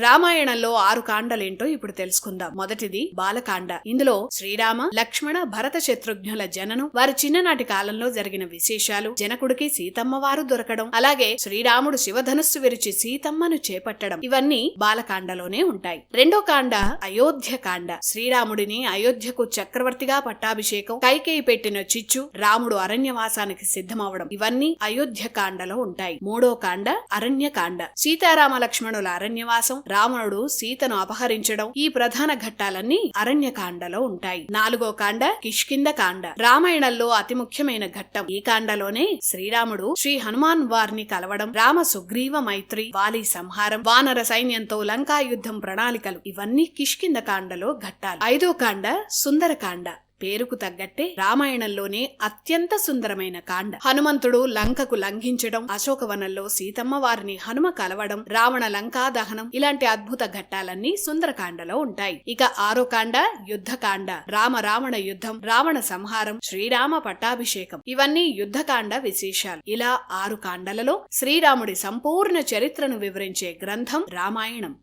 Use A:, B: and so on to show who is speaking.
A: రామాయణంలో ఆరు కాండలేంటో ఇప్పుడు తెలుసుకుందాం. మొదటిది బాలకాండ. ఇందులో శ్రీరామ లక్ష్మణ భరత శత్రుఘ్నుల జననం వారి చిన్ననాటి కాలంలో జరిగిన విశేషాలు జనకుడికి సీతమ్మ వారు దొరకడం అలాగే శ్రీరాముడు శివధనుస్సు విరిచి సీతమ్మను చేపట్టడం ఇవన్నీ బాలకాండలోనే ఉంటాయి. రెండో కాండ అయోధ్య కాండ. శ్రీరాముడిని అయోధ్యకు చక్రవర్తిగా పట్టాభిషేకం కైకేయి పెట్టిన చిచ్చు రాముడు అరణ్యవాసానికి సిద్ధమవడం ఇవన్నీ అయోధ్య కాండలో ఉంటాయి. మూడో కాండ అరణ్యకాండ. సీతారామ లక్ష్మణుల అరణ్యవాసం రావణుడు సీతను అపహరించడం ఈ ప్రధాన ఘట్టాలన్నీ అరణ్యకాండలో ఉంటాయి. నాలుగో కాండ కిష్కింద కాండ. రామాయణంలో అతి ముఖ్యమైన ఘట్టం ఈ కాండలోనే శ్రీరాముడు శ్రీ హనుమాన్ వారిని కలవడం రామ సుగ్రీవ మైత్రి వాలి సంహారం వానర సైన్యంతో లంకా యుద్ధం ప్రణాళికలు ఇవన్నీ కిష్కింద కాండలో ఘట్టాలు. ఐదో కాండ సుందరకాండ పేరుకు తగ్గట్టే రామాయణంలోనే అత్యంత సుందరమైన కాండ. హనుమంతుడు లంకకు లంఘించడం అశోకవనంలో సీతమ్మ వారిని హనుమ కలవడం రావణ లంకా దహనం ఇలాంటి అద్భుత ఘట్టాలన్నీ సుందరకాండలో ఉంటాయి. ఇక ఆరో కాండ యుద్ధకాండ. రామ రావణ యుద్ధం రావణ సంహారం శ్రీరామ పట్టాభిషేకం. ఇవన్నీ యుద్ధకాండ విశేషాలు. ఇలా ఆరు కాండలలో శ్రీరాముడి సంపూర్ణ చరిత్రను వివరించే గ్రంథం రామాయణం.